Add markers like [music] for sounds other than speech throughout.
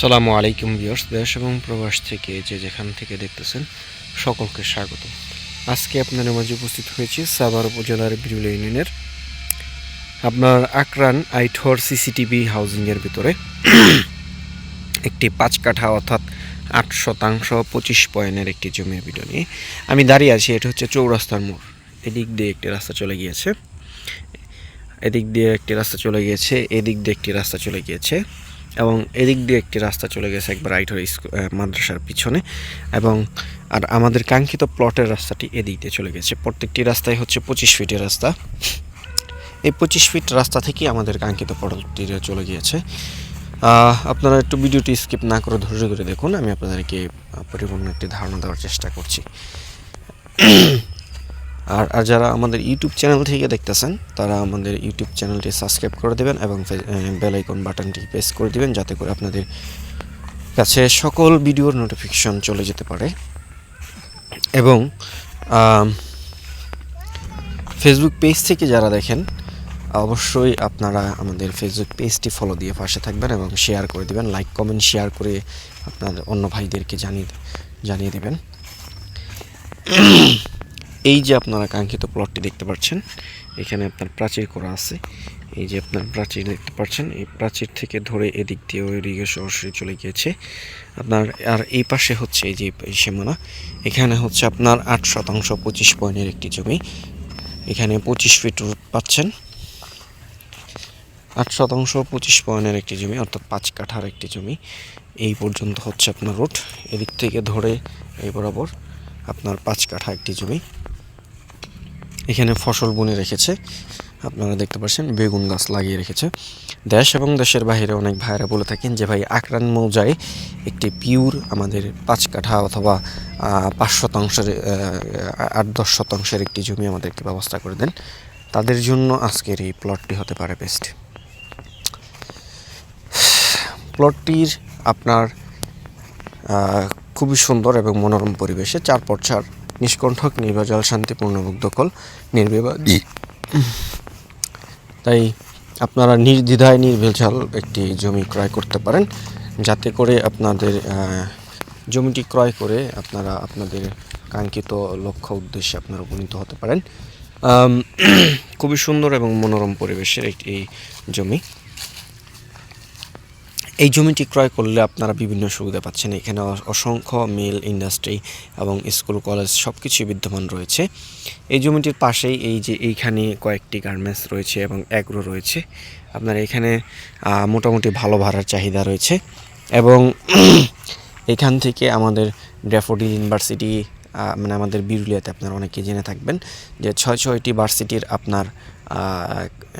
সালামু আলাইকুম ভিউয়ার্স, দেশ এবং প্রবাস থেকে যে যেখান থেকে দেখতেছেন, সকলকে স্বাগত। আজকে আপনাদের মাঝে উপস্থিত হয়েছি সাভার উপজেলার বিরুল ইউনিয়নের আপনার আকরান আইঠর সিসিটিভি হাউজিংয়ের ভিতরে। একটি পাঁচ কাঠা অর্থাৎ আট শতাংশ, পঁচিশ পয়েন্টের একটি জমির ভিডিও নিয়ে। আমি দাঁড়িয়ে আছি, এটা হচ্ছে চৌরাস্তার মোড়। এদিক দিয়ে একটি রাস্তা চলে গিয়েছে। এদিক দিয়ে একটি রাস্তা চলে গিয়েছে, এদিক দিয়ে একটি রাস্তা চলে গিয়েছে। এবং এদিক দিয়ে একটি রাস্তা চলে গেছে একবার আহ, মাদ্রাসার পিছনে। এবং আর আমাদের কাঙ্ক্ষিত প্লটের রাস্তাটি এদিক দিয়ে চলে গেছে। প্রত্যেকটি রাস্তায় হচ্ছে পঁচিশ ফিটের রাস্তা। এই পঁচিশ ফিট রাস্তা থেকেই আমাদের কাঙ্ক্ষিত প্লটটি চলে গিয়েছে। আপনারা একটু ভিডিওটি স্কিপ না করে ধৈর্য ধরে দেখুন। আমি আপনাদেরকে পরিপূর্ণ একটি ধারণা দেওয়ার চেষ্টা করছি। আর আর যারা আমাদের ইউটিউব চ্যানেল থেকে দেখতেছেন, তারা আমাদের ইউটিউব চ্যানেলটি সাবস্ক্রাইব করে দেবেন এবং বেল আইকন বাটনটি প্রেস করে দিবেন যাতে করে আপনাদের কাছে সকল ভিডিওর নোটিফিকেশন চলে যেতে পারে। এবং ফেসবুক পেজ থেকে যারা দেখেন, অবশ্যই আপনারা আমাদের ফেসবুক পেজটি ফলো দিয়ে পাশে থাকবেন এবং শেয়ার করে দিবেন লাইক কমেন্ট শেয়ার করে আপনার অন্য ভাইদেরকে জানিয়ে জানিয়ে দেবেন। এই যে আপনারা কাঙ্ক্ষিত প্লটটি দেখতে পাচ্ছেন, এখানে আপনার প্রাচীর করা আছে। এই যে আপনার প্রাচীর দেখতে পাচ্ছেন, এই প্রাচীর থেকে ধরে এদিক দিয়ে ওই ওইদিকে সরাসরি চলে গিয়েছে। আপনার, আর এই পাশে হচ্ছে এই যে সীমানা, এখানে হচ্ছে আপনার আট শতাংশ পঁচিশ পয়েন্টের একটি জমি। এখানে পঁচিশ ফিট রোড পাচ্ছেন। আট শতাংশ পঁচিশ পয়েন্টের একটি জমি, অর্থাৎ পাঁচ কাঠার একটি জমি। এই পর্যন্ত হচ্ছে আপনার রোড। এদিক থেকে ধরে এই বরাবর আপনার পাঁচ কাঠা একটি জমি। এখানে ফসল বুনে রেখেছে। আপনারা দেখতে পাচ্ছেন, বেগুন গাছ লাগিয়ে রেখেছে। দেশ এবং দেশের বাইরে অনেক ভাইরা বলে থাকেন যে, ভাই আকরান মৌজায় একটি পিওর আমাদের পাঁচ কাঠা অথবা পাঁচ শতাংশের আট দশ শতাংশের একটি জমি আমাদেরকে ব্যবস্থা করে দেন। তাদের জন্য আজকের এই প্লটটি হতে পারে বেস্ট প্লটটির আপনার খুবই সুন্দর এবং মনোরম পরিবেশে চার পর চার নিষ্কণ্ঠক নির্বাচল শান্তিপূর্ণ দখল নির্বিবাদ তাই আপনারা নির্দ্বিধায় নির্ভেজাল একটি জমি ক্রয় করতে পারেন যাতে করে আপনাদের জমিটি ক্রয় করে আপনারা আপনাদের কাঙ্ক্ষিত লক্ষ্য উদ্দেশ্যে আপনারা উপনীত হতে পারেন। [clears throat] খুবই সুন্দর এবং মনোরম পরিবেশের একটি জমি। এই জমিটি ক্রয় করলে আপনারা বিভিন্ন সুবিধা পাচ্ছেন। এখানে অসংখ্য মিল, ইন্ডাস্ট্রি এবং স্কুল, কলেজ সব কিছুই বিদ্যমান রয়েছে। এই জমিটির পাশেই এই যে এইখানে কয়েকটি গার্মেন্টস রয়েছে এবং অ্যাগ্রো রয়েছে। আপনার এখানে মোটামুটি ভালো ভাড়ার চাহিদা রয়েছে এবং [clears throat] এখান থেকে আমাদের ড্যাফোডিল ইউনিভার্সিটি মানে আমাদের বিরুলিয়াতে আপনারা অনেকে জেনে থাকবেন যে ছয় ছয়টি ভার্সিটির আপনার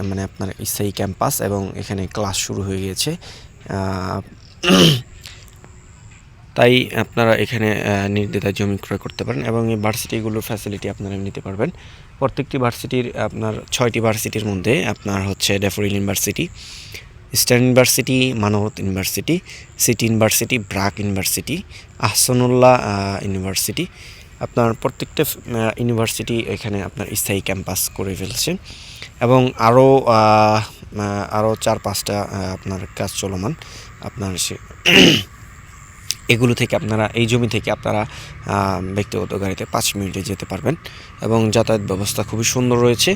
মানে আপনার স্থায়ী ক্যাম্পাস এবং এখানে ক্লাস শুরু হয়ে গিয়েছে। তাই আপনারা এখানে নির্দ্বিধায় জমি ক্রয় করতে পারেন এবং এই ভার্সিটিগুলোর ফ্যাসিলিটি আপনারা নিতে পারবেন। প্রত্যেকটি ভার্সিটির আপনার ছয়টি ভার্সিটির মধ্যে আপনার হচ্ছে Daffodil university eastern university মানবত university city university BRAC university Ahsanullah university আপনার প্রত্যেকটা ইউনিভার্সিটি এখানে আপনার স্থায়ী ক্যাম্পাস করে ফেলছে এবং আরও আরও চার, পাঁচটা আপনার কাজ চলমান। আপনার সে, এগুলো থেকে আপনারা, এই জমি থেকে আপনারা ব্যক্তিগত গাড়িতে পাঁচ মিনিটে যেতে পারবেন এবং যাতায়াত ব্যবস্থা খুবই সুন্দর রয়েছে।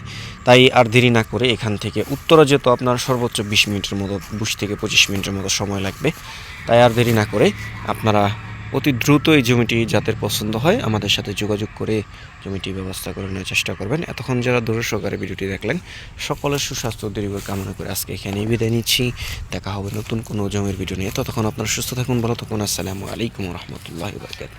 তাই আর দেরি না করে এখান থেকে উত্তরা যেত আপনার সর্বোচ্চ বিশ মিনিটের মতো, বিশ থেকে পঁচিশ মিনিটের মতো সময় লাগবে। তাই আর দেরি না করে আপনারা অতি দ্রুত এই জমিটি যাদের পছন্দ হয় আমাদের সাথে যোগাযোগ করে জমিটি ব্যবস্থা করে নেওয়ার চেষ্টা করবেন। এতক্ষণ যারা দূর সহকারে ভিডিওটি দেখলেন, সকলের সুস্বাস্থ্য দীর্ঘ কামনা করে আজকে এখানেই বিদায় নিচ্ছি। দেখা হবে নতুন কোনো জমির ভিডিও নিয়ে। ততক্ষণ আপনারা সুস্থ থাকুন, ভালো থাকুন। আসসালামু আলাইকুম রহমতুল্লাহ বারকাত